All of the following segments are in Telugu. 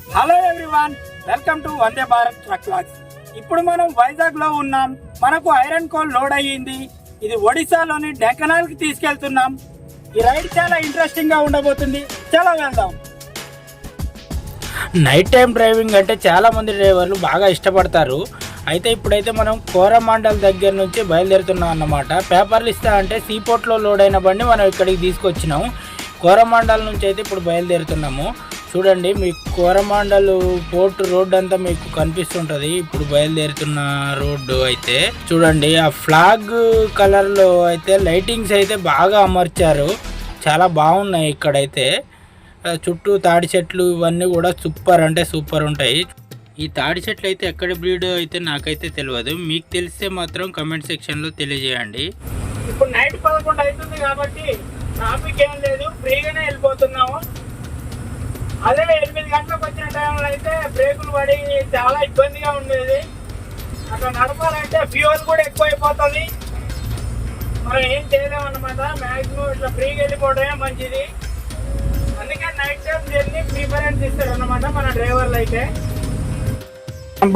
Hello everyone welcome to Vande Bharat truck logs ఇప్పుడు మనం వైజాగ్లో ఉన్నాం. మనకు ఐరన్ కోల్ లోడ్ అయ్యింది. ఇది ఒడిశాలోని డెకనాల్కి తీసుకెళ్తున్నాం. ఈ రైడ్ చాలా ఇంట్రెస్టింగ్గా ఉండబోతుంది. చాలా వెళ్దాం. నైట్ టైం డ్రైవింగ్ అంటే చాలా మంది డ్రైవర్లు బాగా ఇష్టపడతారు. అయితే ఇప్పుడైతే మనం కోరమండల్ దగ్గర నుంచి బయలుదేరుతున్నాం అన్నమాట. పేపర్లు ఇస్తా అంటే సీపోర్ట్లో లోడ్ అయిన బండి మనం ఇక్కడికి తీసుకొచ్చినాం. కోరమండల్ నుంచి అయితే ఇప్పుడు బయలుదేరుతున్నాము. చూడండి మీకు కోరమాండలు పోర్ట్ రోడ్ అంతా మీకు కనిపిస్తుంటది. ఇప్పుడు బయలుదేరుతున్న రోడ్డు అయితే చూడండి ఆ ఫ్లాగ్ కలర్లో అయితే లైటింగ్స్ అయితే బాగా అమర్చారు. చాలా బాగున్నాయి ఇక్కడైతే. చుట్టూ తాడి చెట్లు ఇవన్నీ కూడా సూపర్ అంటే సూపర్ ఉంటాయి. ఈ తాడి చెట్లు అయితే ఎక్కడ బ్రీడ్ అయితే నాకైతే తెలియదు మీకు తెలిస్తే మాత్రం కమెంట్ సెక్షన్లో తెలియజేయండి. ఇప్పుడు నైట్ పదకొండు అవుతుంది కాబట్టి ట్రాఫిక్ ఏం లేదు. ఫ్రీగానే వెళ్ళిపోతున్నాము. అదే ఎనిమిది గంటలకు వచ్చిన టైంలో అయితే బ్రేకులు పడి చాలా ఇబ్బందిగా ఉండేది. అక్కడ నడపాలంటే ఫ్యూయల్ కూడా ఎక్కువ అయిపోతుంది మనం ఏం చేయలేము అనమాట మ్యాక్సిమం ఇట్లా ఫ్రీగా వెళ్ళిపోవడమే మంచిది. అందుకే నైట్ టైం జర్నీ ప్రిఫరెన్స్ ఇస్తాడు అనమాట మన డ్రైవర్లు అయితే.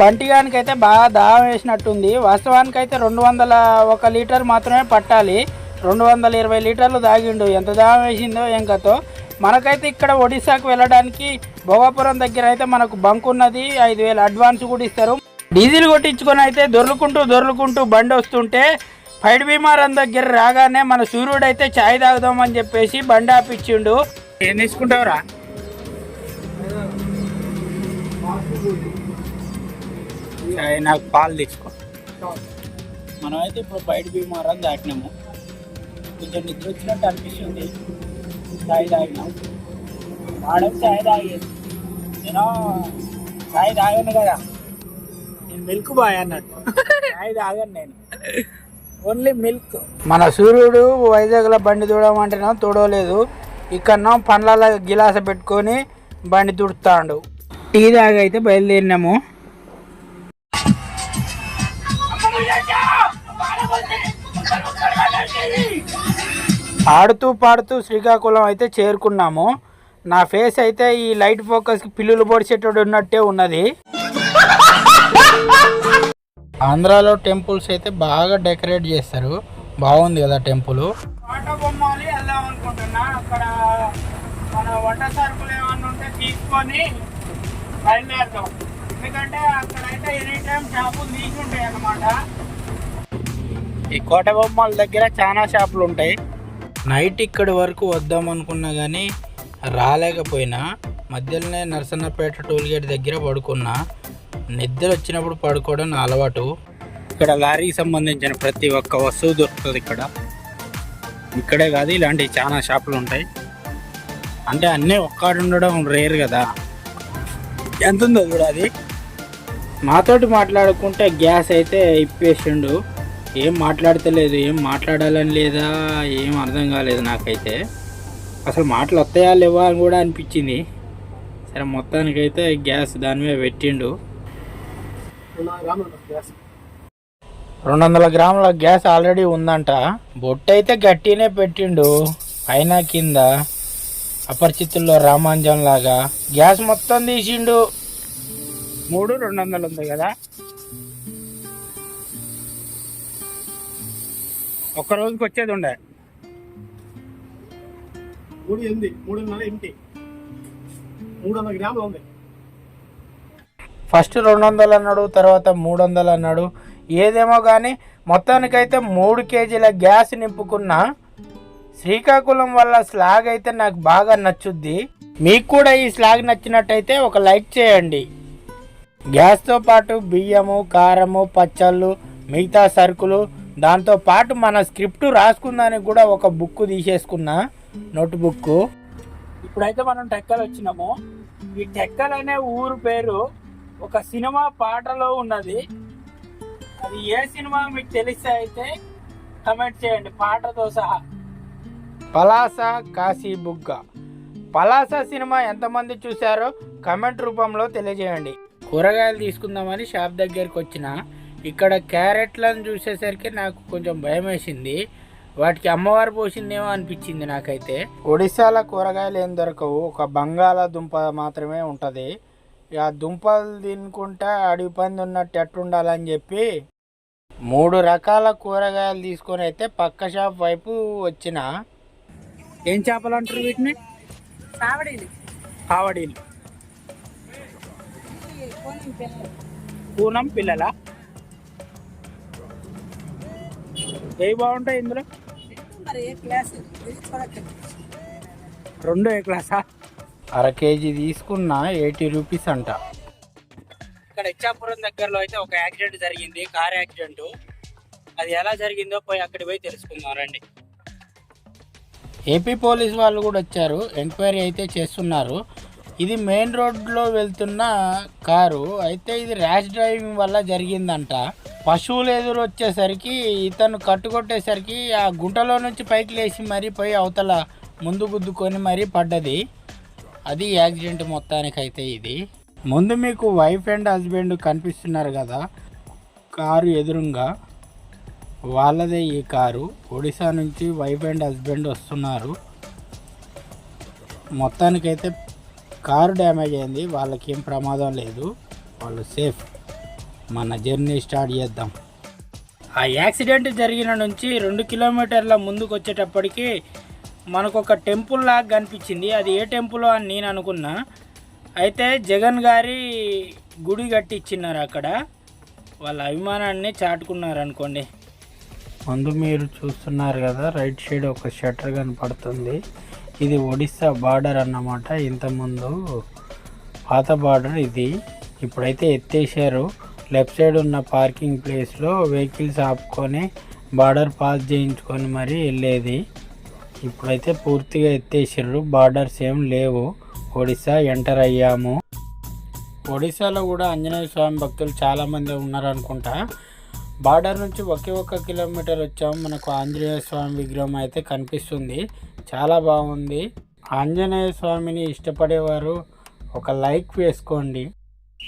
బంటిగానికి అయితే బాగా దాహం వేసినట్టుంది. వాస్తవానికి అయితే రెండు వందల ఒక లీటర్ మాత్రమే పట్టాలి. రెండు వందల ఇరవై లీటర్లు తాగిండు ఎంత దాహం వేసిందో ఏం కథో. మనకైతే ఇక్కడ ఒడిశాకు వెళ్ళడానికి భోగాపురం దగ్గర అయితే మనకు బంక్ ఉన్నది ఐదు వేలు అడ్వాన్స్ కూడా ఇస్తారు. డీజిల్ కొట్టించుకొని అయితే దొర్లుకుంటూ దొర్లుకుంటూ బండి వస్తుంటే ఫైడ్ భీమారం దగ్గర రాగానే మన సూర్యుడు అయితే ఛాయ్ తాగుదామని చెప్పేసి బండి ఆపిచ్చిండు. ఏం తీసుకుంటావురా? నాకు పాలు తెచ్చుకో. మనం అయితే ఇప్పుడు బయట భీమారం దాటినాము. కొంచెం నిద్ర వచ్చినట్టు అనిపిస్తుంది. ఛాయ్ తాగినాం వాడేం ఛాయ్ తాగేది నేను ఛాయ్ తాగాను కదా నేను మిల్క్ బాయ్ అన్నట్టు ఛాయ్ తాగాను నేను ఓన్లీ మిల్క్ మన సూర్యుడు వైజాగ్లో బండి తోడమంటేనో తోడలేదు ఇక్కడ పండ్ల గిలాస పెట్టుకొని బండి తుడుతాడు. టీ తాగైతే బయలుదేరినాము. ఆడుతూ పాడుతూ శ్రీకాకుళం అయితే చేరుకున్నాము. నా ఫేస్ అయితే ఈ లైట్ ఫోకస్కి పిల్లులు పొడిచేటోడు ఉన్నట్టే ఉన్నది. ఆంధ్రాలో టెంపుల్స్ అయితే బాగా డెకరేట్ చేస్తారు. బాగుంది కదా టెంపుల్. ఎందుకంటే అక్కడైతే ఎనీ టైం షాపులు తీసి ఉంటాయి అన్నమాట. ఈ కోట బొమ్మల దగ్గర చాలా షాపులు ఉంటాయి. నైట్ ఇక్కడి వరకు వద్దాం అనుకున్నా కానీ రాలేకపోయినా మధ్యలోనే నరసన్నపేట టోల్గేట్ దగ్గర పడుకున్నా నిద్ర వచ్చినప్పుడు పడుకోవడం నా అలవాటు. ఇక్కడ లారీకి సంబంధించిన ప్రతి ఒక్క వస్తువు దొరుకుతుంది ఇక్కడ. ఇక్కడే కాదు ఇలాంటి చాలా షాపులు ఉంటాయి. అంటే అన్నీ ఒక్కడు ఉండడం రేర్ కదా. ఎంత ఉందో కూడా అది. మాతోటి మాట్లాడుకుంటే గ్యాస్ అయితే ఇప్పేసిండు. ఏం మాట్లాడతలేదు ఏం మాట్లాడాలని లేదా ఏం అర్థం కాలేదు నాకైతే. అసలు మాటలు వస్తాయా లేవా అని కూడా అనిపించింది. సరే మొత్తానికైతే గ్యాస్ దాని మీద పెట్టిండు. రెండు వందల గ్రాముల గ్యాస్ ఆల్రెడీ ఉందంట. బొట్టు అయితే గట్టినే పెట్టిండు. పైన కింద అపరిచితుల్లో రామాంజం లాగా గ్యాస్ మొత్తం తీసిండు. మూడు రెండు వందలు ఉంది కదా. ఒక్క రోజుకి వచ్చేది ఉండే. మూడు ఎనిమిది మూడున్నర ఎనిమిది మూడు వందల గ్రాములు ఉంది. ఫస్ట్ రెండు వందలు అన్నాడు తర్వాత మూడు వందలు అన్నాడు. ఏదేమో కానీ మొత్తానికైతే మూడు కేజీల గ్యాస్ నింపుకున్న. శ్రీకాకుళం వల్ల స్లాగ్ అయితే నాకు బాగా నచ్చుద్ది. మీకు కూడా ఈ స్లాగ్ నచ్చినట్టయితే ఒక లైక్ చేయండి. గ్యాస్తో పాటు బియ్యము కారము పచ్చళ్ళు మిగతా సరుకులు దాంతో పాటు మన స్క్రిప్ట్ రాసుకుందానికి కూడా ఒక బుక్ తీసేసుకున్నా నోట్ బుక్ ఇప్పుడైతే మనం టెక్కలు వచ్చినాము. ఈ టెక్కల్ అనే ఊరు పేరు ఒక సినిమా పాటలో ఉన్నది. అది ఏ సినిమా మీకు తెలిస్తే అయితే కమెంట్ చేయండి. పాటతో సహా. పలాస కాశీ బుగ్గ. పలాస సినిమా ఎంతమంది చూశారో కమెంట్ రూపంలో తెలియజేయండి. కూరగాయలు తీసుకుందామని షాప్ దగ్గరికి వచ్చిన ఇక్కడ క్యారెట్లను చూసేసరికి నాకు కొంచెం భయం వేసింది వాటికి అమ్మవారు పోసిందేమో అనిపించింది నాకైతే. ఒడిశాల కూరగాయలు ఏం దొరకవు. ఒక బంగాళాదుంప మాత్రమే ఉంటుంది. ఇక దుంపలు తినుకుంటా అడవి పంది ఉన్నట్టు ఎట్టుండాలని చెప్పి మూడు రకాల కూరగాయలు తీసుకొని అయితే పక్క షాప్ వైపు వచ్చిన. ఏం చేపలు అంటారు వీటిని? కావడీలు పోనీ పిల్లలు? పూనం పిల్లల ఏ బాగుంటాయి ఇందులో? మరి ఏ క్లాస్? ఇది చూడకండి రెండు ఏ క్లాసా? అర కేజీ తీసుకున్న ఎయిటీ రూపీస్ అంట. ఇక్కడ ఇచ్చాపురం దగ్గరలో అయితే ఒక యాక్సిడెంట్ జరిగింది కార్ యాక్సిడెంట్. అది ఎలా జరిగిందో పోయి అక్కడికి పోయి తెలుసుకుందాం రండి. ఏపీ పోలీస్ వాళ్ళు కూడా వచ్చారు ఎంక్వైరీ అయితే చేస్తున్నారు. ఇది మెయిన్ రోడ్లో వెళ్తున్న కారు అయితే ఇది ర్యాష్ డ్రైవింగ్ వల్ల జరిగిందంట. పశువులు ఎదురు వచ్చేసరికి ఇతను కట్టుకొట్టేసరికి ఆ గుంటలో నుంచి పైకి లేచి మరీ పోయి అవతల ముందు గుద్దుకొని మరీ పడ్డది. అది యాక్సిడెంట్ మొత్తానికైతే ఇది. ముందు మీకు వైఫ్ అండ్ హస్బెండ్ కనిపిస్తున్నారు కదా కారు ఎదురుగా. వాళ్ళదే ఈ కారు. ఒడిశా నుంచి వైఫ్ అండ్ హస్బెండ్ వస్తున్నారు. మొత్తానికైతే కారు డ్యామేజ్ అయింది. వాళ్ళకి ఏం ప్రమాదం లేదు. వాళ్ళు సేఫ్. మన జర్నీ స్టార్ట్ చేద్దాం. ఆ యాక్సిడెంట్ జరిగిన నుంచి రెండు కిలోమీటర్ల ముందుకు వచ్చేటప్పటికి మనకు ఒక టెంపుల్ లాగా కనిపించింది. అది ఏ టెంపుల్ అని నేను అనుకున్నా. అయితే జగన్ గారి గుడి కట్టించినారు అక్కడ. వాళ్ళ అభిమానాన్ని చాటుకున్నారు అనుకోండి ముందు మీరు చూస్తున్నారు కదా రైట్ సైడ్ ఒక షట్టర్ కనపడుతుంది. ఇది ఒడిస్సా బార్డర్ అన్నమాట. ఇంతకుముందు పాత బార్డర్ ఇది. ఇప్పుడైతే ఎత్తేసారు లెఫ్ట్ సైడ్ ఉన్న పార్కింగ్ ప్లేస్లో వెహికల్స్ ఆపుకొని బార్డర్ పాస్ చేయించుకొని మరి వెళ్ళేది. ఇప్పుడైతే పూర్తిగా ఎత్తేసారు బార్డర్స్ ఏం లేవు. ఒడిస్సా ఎంటర్ అయ్యాము. ఒడిశాలో కూడా ఆంజనేయ స్వామి భక్తులు చాలామంది ఉన్నారనుకుంటా. బార్డర్ నుంచి ఒకే ఒక్క కిలోమీటర్ వచ్చాము. మనకు ఆంజనేయ స్వామి విగ్రహం అయితే కనిపిస్తుంది. చాలా బాగుంది. ఆంజనేయ స్వామిని ఇష్టపడేవారు ఒక లైక్ వేసుకోండి.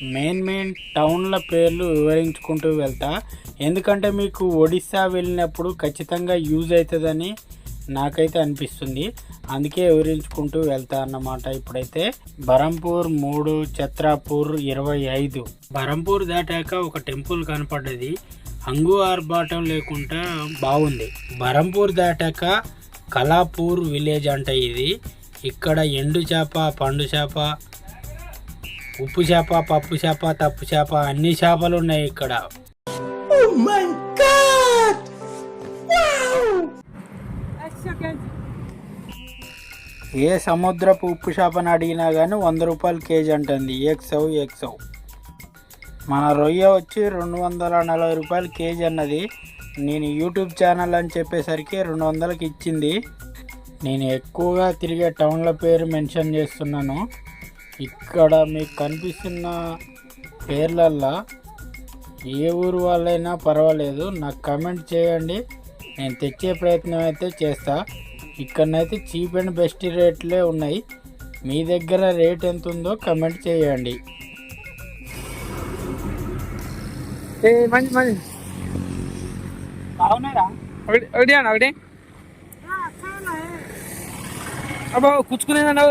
మెయిన్ మెయిన్ టౌన్ల పేర్లు వివరించుకుంటూ వెళ్తా. ఎందుకంటే మీకు ఒడిస్సా వెళ్ళినప్పుడు ఖచ్చితంగా యూజ్ అవుతుందని నాకైతే అనిపిస్తుంది. అందుకే వివరించుకుంటూ వెళ్తా అన్నమాట ఇప్పుడైతే. బరంపూర్ మూడు చత్రాపూర్ ఇరవై ఐదు. బరంపూర్ దాటాక ఒక టెంపుల్ కనపడ్డది. హంగు ఆర్భాటం లేకుండా బాగుంది. బరంపూర్ దాటాక కలాపూర్ విలేజ్ అంట ఇది. ఇక్కడ ఎండు చేప పండు చేప ఉప్పు చేప పప్పు చేప తప్పు చేప అన్ని చేపలు ఉన్నాయి ఇక్కడ. ఏ సముద్రపు ఉప్పు చేపను అడిగినా కానీ వంద రూపాయలు కేజీ అంటుంది. ఎక్సవ్ ఎక్సవ్ మన రొయ్య వచ్చి రెండు వందల నలభై రూపాయలు కేజీ అన్నది నేను యూట్యూబ్ ఛానల్ అని చెప్పేసరికి రెండు వందలకి ఇచ్చింది. నేను ఎక్కువగా తిరిగే టౌన్ల పేరు మెన్షన్ చేస్తున్నాను. ఇక్కడ మీకు కనిపిస్తున్న పేర్లల్లా ఏ ఊరు వాళ్ళైనా పర్వాలేదు. నాకు కమెంట్ చేయండి. నేను తెచ్చే ప్రయత్నం అయితే చేస్తా. ఇక్కడనైతే చీప్ అండ్ బెస్ట్ రేట్లే ఉన్నాయి. మీ దగ్గర రేట్ ఎంత ఉందో కమెంట్ చేయండి మంచి మంచి. బాగున్నారా? ఒకటి ఒకటి అన్న ఒకటి. అబ్బో కూర్చుకునేదన్నా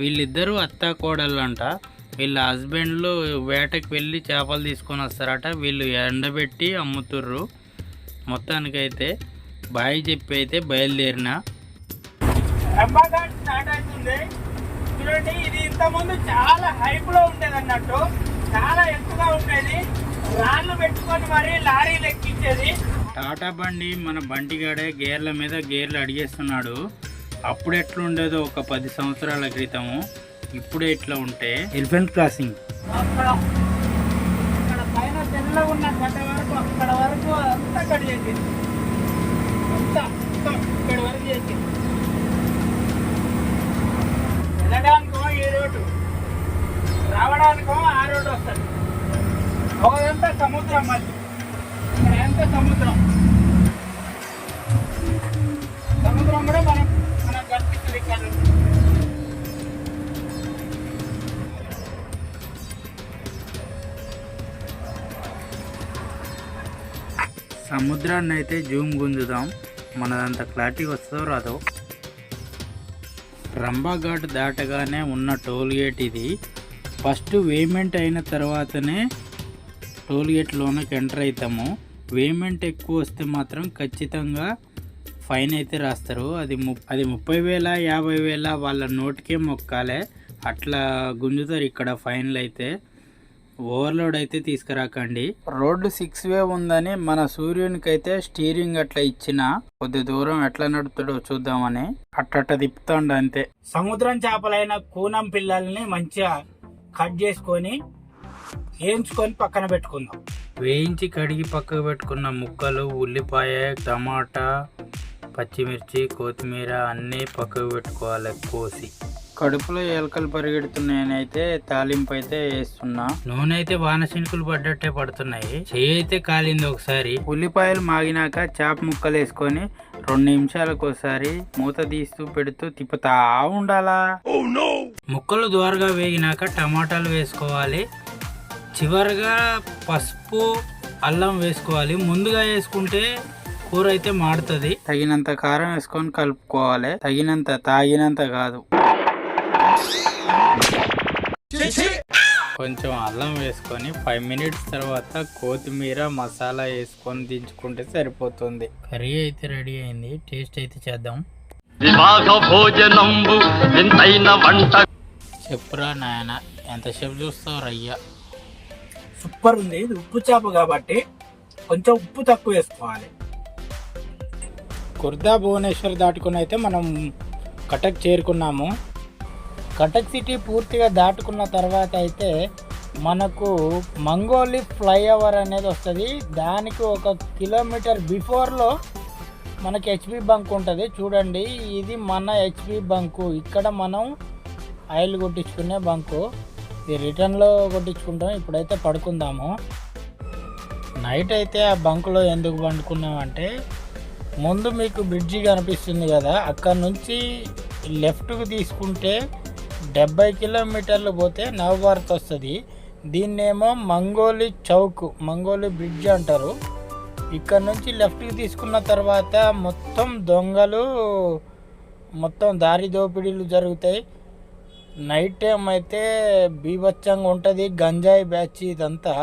వీళ్ళిద్దరూ అత్త కోడళ్ళంట. అంట వీళ్ళ హస్బెండ్లు వేటకి వెళ్ళి చేపలు తీసుకొని వస్తారట. వీళ్ళు ఎండబెట్టి అమ్ముతుర్రు. మొత్తానికైతే బాయ్ చెప్పి అయితే బయలుదేరిన. స్టార్ట్ అవుతుంది. చూడండి ఇది ఇంతకుముందు చాలా హైప్లో ఉండేది అన్నట్టు. చాలా ఎత్తుగా ఉండేది. రాళ్ళు పెట్టుకొని మరి లారీలు ఎక్కించేది టాటా బండి మన బంటిగాడే గేర్ల మీద గేర్లు అడిగేస్తున్నాడు. అప్పుడు ఎట్లుండేదో ఒక పది సంవత్సరాల క్రితము ఇప్పుడు ఎట్లా ఉంటే. Elephant crossing. అక్కడ అక్కడ పైన తెల్ల ఉన్న గడ్డ వరకు అక్కడ వరకు అంతా కట్ చేసింది. అంతా అంతా ఇక్కడ వరకు చేసింది. వెళ్ళడానికో ఈ రోడ్డు రావడానికో ఆ రోడ్డు వస్తుంది. ఒకదంత సముద్రం మధ్య ఇక్కడ ఎంత సముద్రం? సముద్రం కూడా మనం మనం కనిపిస్తుంది ఇక్కడ సముద్రాన్ని అయితే జూమ్ గుంజుదాం. మనదంత క్లారిటీ వస్తుందో రాదో. రంభాఘాట్ దాటగానే ఉన్న టోల్గేట్ ఇది. ఫస్ట్ వేమెంట్ అయిన తర్వాతనే టోల్ ఎంటర్ అవుతాము వేమెంట్ ఎక్కువ వస్తే మాత్రం ఖచ్చితంగా ఫైన్ అయితే రాస్తారు. అది ము అది ముప్పై వేల యాభై వేల వాళ్ళ నోటికే మొక్కాలే. అట్లా గుంజుతారు ఇక్కడ ఫైన్లు అయితే ఓవర్లోడ్ అయితే తీసుకురాకండి. రోడ్డు సిక్స్ వే ఉందని మన సూర్యునికి అయితే స్టీరింగ్ అట్లా ఇచ్చిన కొద్ది దూరం ఎట్లా నడుపుతాడో చూద్దామని అట్టట్ట తిప్పుతాండు అంతే. సముద్రం చేపలైన కూనం పిల్లల్ని మంచిగా కట్ చేసుకొని వేయించుకొని పక్కన పెట్టుకుందాం. వేయించి కడిగి పక్కకు పెట్టుకున్న ముక్కలు ఉల్లిపాయ టమాటా పచ్చిమిర్చి కొత్తిమీర అన్నీ పక్కకు పెట్టుకోవాలి కోసి. కడుపులో ఎలకలు పరిగెడుతున్నాయని అయితే తాలింపు అయితే వేస్తున్నా. నూనె అయితే వానశినుకులు పడ్డట్టే పడుతున్నాయి. చెయ్యి అయితే కాలింది ఒకసారి. ఉల్లిపాయలు మాగినాక చేప ముక్కలు వేసుకొని రెండు నిమిషాలకు ఒకసారి మూత తీస్తూ పెడుతూ తిప్పుతా ఉండాలా? ముక్కలు ద్వారగా వేగినాక టమాటాలు వేసుకోవాలి. చివరిగా పసుపు అల్లం వేసుకోవాలి. ముందుగా వేసుకుంటే కూర అయితే మాడుతుంది. తగినంత కారం వేసుకొని కలుపుకోవాలి. తగినంత తాగినంత కాదు. కొంచెం అల్లం వేసుకొని ఫైవ్ మినిట్స్ తర్వాత కొత్తిమీర మసాలా వేసుకొని దించుకుంటే సరిపోతుంది. కర్రీ అయితే రెడీ అయింది. టేస్ట్ అయితే చేద్దాం. వంట చెప్పురా నాయన ఎంతసేపు చూస్తావు రయ్య? సూపర్ ఉంది. ఇది ఉప్పు చేప కాబట్టి కొంచెం ఉప్పు తక్కువ వేసుకోవాలి. కుర్దా భువనేశ్వర్ దాటుకుని అయితే మనం కటక్ చేరుకున్నాము. కటక్ సిటీ పూర్తిగా దాటుకున్న తర్వాత అయితే మనకు మంగోలి ఫ్లైఓవర్ అనేది వస్తుంది. దానికి ఒక కిలోమీటర్ బిఫోర్లో మనకి హెచ్పి బంక్ ఉంటుంది. చూడండి ఇది మన హెచ్పి బంకు ఇక్కడ మనం ఆయిల్ కొట్టించుకునే బంకు ఇది రిటర్న్లో కొట్టించుకుంటాం. ఇప్పుడైతే పడుకుందాము. నైట్ అయితే ఆ బంకులో ఎందుకు పండుకున్నామంటే ముందు మీకు బ్రిడ్జి కనిపిస్తుంది కదా అక్కడ నుంచి లెఫ్ట్కి తీసుకుంటే డెబ్బై కిలోమీటర్లు పోతే నవభారత్ వస్తుంది. దీన్నేమో మంగోలి చౌక్ మంగోలి బ్రిడ్జ్ అంటారు. ఇక్కడ నుంచి లెఫ్ట్కి తీసుకున్న తర్వాత మొత్తం దొంగలు మొత్తం దారి దోపిడీలు జరుగుతాయి. నైట్ టైం అయితే బీభత్సంగా ఉంటుంది గంజాయి బ్యాచ్ ఇదంతా.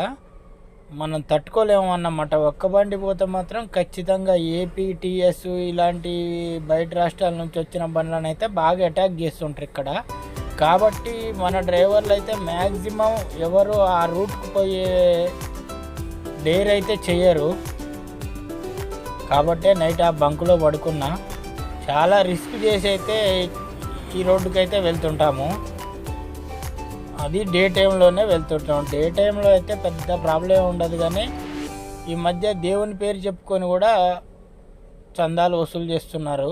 మనం తట్టుకోలేము అన్నమాట. ఒక్క బండి పోతే మాత్రం ఖచ్చితంగా ఏపీటీఎస్ ఇలాంటి బయట రాష్ట్రాల నుంచి వచ్చిన బండ్లను అయితే బాగా అటాక్ చేస్తుంటారు ఇక్కడ. కాబట్టి మన డ్రైవర్లు అయితే మ్యాక్సిమం ఎవరు ఆ రూట్కి పోయే డేర్ అయితే చేయరు కాబట్టే నైట్ ఆ బంకులో పడుకున్నా. చాలా రిస్క్ చేసి అయితే ఈ రోడ్డుకి అయితే వెళ్తుంటాము. అది డే టైంలోనే వెళ్తుంటాం. డే టైంలో అయితే పెద్ద ప్రాబ్లం ఉండదు కానీ ఈ మధ్య దేవుని పేరు చెప్పుకొని కూడా చందాలు వసూలు చేస్తున్నారు.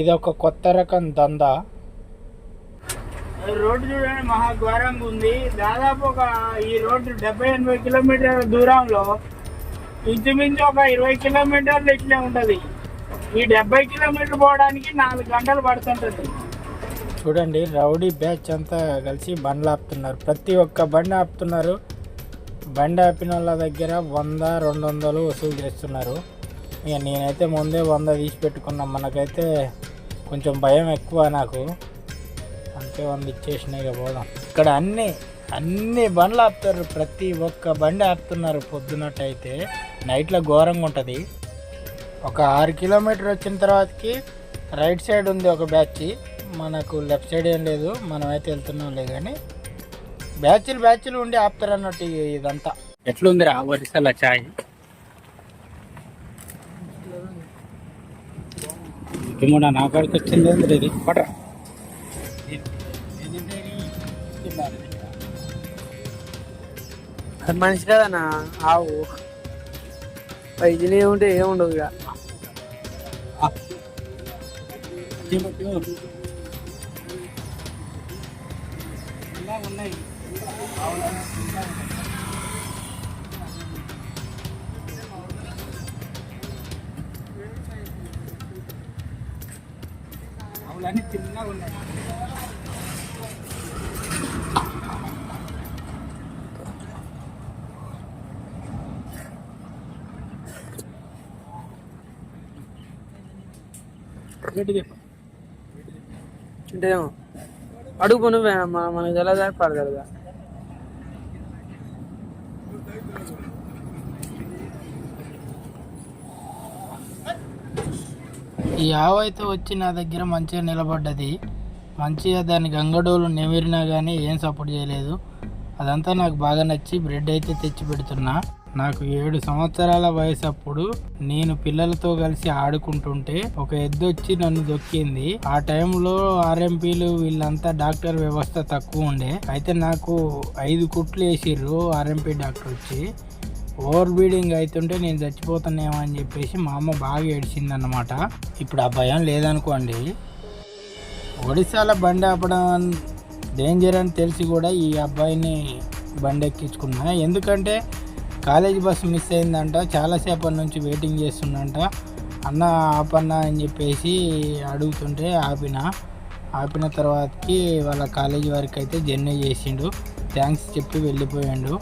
ఇది ఒక కొత్త రకం దందా. రోడ్డు చూడండి మహా ఘోరంగా ఉంది. దాదాపు ఒక ఈ రోడ్డు డెబ్బై ఎనభై కిలోమీటర్ల దూరంలో ఇంచుమించు ఒక ఇరవై కిలోమీటర్లు ఇట్లే ఉంటుంది. ఈ డెబ్బై కిలోమీటర్లు పోవడానికి నాలుగు గంటలు పడుతుంటుంది. చూడండి రౌడీ బ్యాచ్ అంతా కలిసి బండ్లు ఆపుతున్నారు. ప్రతి ఒక్క బండి ఆపుతున్నారు. బండి ఆపిన వాళ్ళ దగ్గర వంద రెండు వందలు వసూలు చేస్తున్నారు. ఇక నేనైతే ముందే వంద తీసి పెట్టుకున్నాం. మనకైతే కొంచెం భయం ఎక్కువ నాకు. అంతే వంద ఇచ్చేసినాయి పోదాం. ఇక్కడ అన్ని అన్ని బండ్లు ఆపుతారు. ప్రతి ఒక్క బండి ఆపుతున్నారు పొద్దున్నట్టయితే నైట్లో ఘోరంగా ఉంటుంది. ఒక ఆరు కిలోమీటర్ వచ్చిన తర్వాతకి రైట్ సైడ్ ఉంది ఒక బ్యాచ్. మనకు లెఫ్ట్ సైడ్ ఏం లేదు. మనం అయితే వెళ్తున్నాంలే కానీ బ్యాచ్లు బ్యాచ్లు ఉండి ఆపుతారు అన్నట్టు ఇదంతా. ఎట్లుందిరా వరిసల చాయ్? ఏమన్నా నా కాడికి వచ్చింది ఏంది ఇది? పట్రా. మనిషి కదనా ఆవు. పైజీలు ఏముంటే ఏముండదు ఇక. ఉన్నాయి అవులన్నీ చిన్నగా ఉన్నాయి. అంటే అడుగు నువ్వే మన మనకు ఈ ఆవు అయితే వచ్చి నా దగ్గర మంచిగా నిలబడ్డది. మంచిగా దాని గంగడోలు నెమిరినా కానీ ఏం సపోర్ట్ చేయలేదు. అదంతా నాకు బాగా నచ్చి బ్రెడ్ అయితే తెచ్చి పెడుతున్నా. నాకు ఏడు సంవత్సరాల వయసు అప్పుడు నేను పిల్లలతో కలిసి ఆడుకుంటుంటే ఒక ఎద్దు వచ్చి నన్ను దొక్కింది. ఆ టైంలో ఆర్ఎంపీలు వీళ్ళంతా డాక్టర్ వ్యవస్థ తక్కువ ఉండే. అయితే నాకు ఐదు కుట్లు వేసిర్రు ఆర్ఎంపీ డాక్టర్ వచ్చి ఓవర్ బీడింగ్ అవుతుంటే నేను చచ్చిపోతానేమో అని చెప్పేసి మా అమ్మ బాగా ఏడిచిందన్నమాట. ఇప్పుడు ఆ భయం లేదనుకోండి. ఒడిశాలో బండి ఆపడం డేంజర్ అని తెలిసి కూడా ఈ అబ్బాయిని బండి ఎక్కించుకున్నా ఎందుకంటే కాలేజీ బస్సు మిస్ అయిందంట. చాలాసేపటి నుంచి వెయిటింగ్ చేస్తుండంట అన్న ఆపన్న అని చెప్పేసి అడుగుతుంటే ఆపిన. ఆపిన తర్వాతకి వాళ్ళ కాలేజీ వరకు అయితే జర్నీ చేసిండు. థ్యాంక్స్ చెప్పి వెళ్ళిపోయాడు.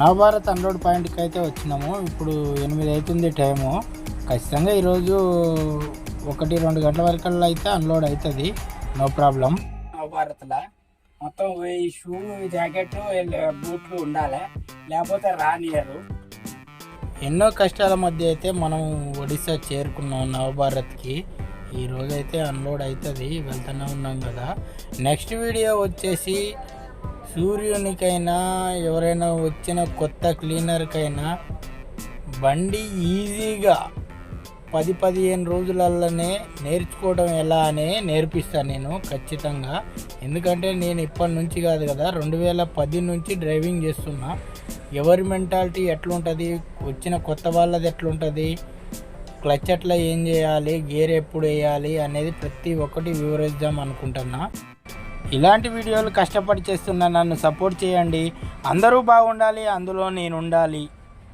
నవభారత్ అన్లోడ్ పాయింట్కి అయితే వచ్చినాము. ఇప్పుడు ఎనిమిది అవుతుంది టైము. ఖచ్చితంగా ఈరోజు ఒకటి రెండు గంటల వరకు అయితే అన్లోడ్ అవుతుంది. No problem. నవభారత్లో మొత్తం ఈ షూ జాకెట్ బూట్లు ఉండాలి. లేకపోతే రానియరు. ఎన్నో కష్టాల మధ్య అయితే మనం ఒడిశా చేరుకున్నాం నవభారత్కి. ఈ అయితే అన్లోడ్ అవుతుంది వెళ్తూనే ఉన్నాం కదా. నెక్స్ట్ వీడియో వచ్చేసి సూర్యునికైనా ఎవరైనా వచ్చిన కొత్త క్లీనర్కైనా బండి ఈజీగా పది పదిహేను రోజులలోనే నేర్చుకోవడం ఎలా అనే నేర్పిస్తాను నేను ఖచ్చితంగా. ఎందుకంటే నేను ఇప్పటి నుంచి కాదు కదా రెండు వేల పది నుంచి డ్రైవింగ్ చేస్తున్నా. ఎవరి మెంటాలిటీ ఎట్లుంటుంది? వచ్చిన కొత్త వాళ్ళది ఎట్లుంటుంది? క్లచ్ ఎట్లా ఏం చేయాలి? గేర్ ఎప్పుడు వేయాలి? అనేది ప్రతి ఒక్కటి వివరిద్దాం అనుకుంటున్నా. ఇలాంటి వీడియోలు కష్టపడి చేస్తున్న నన్ను సపోర్ట్ చేయండి. అందరూ బాగుండాలి అందులో నేను ఉండాలి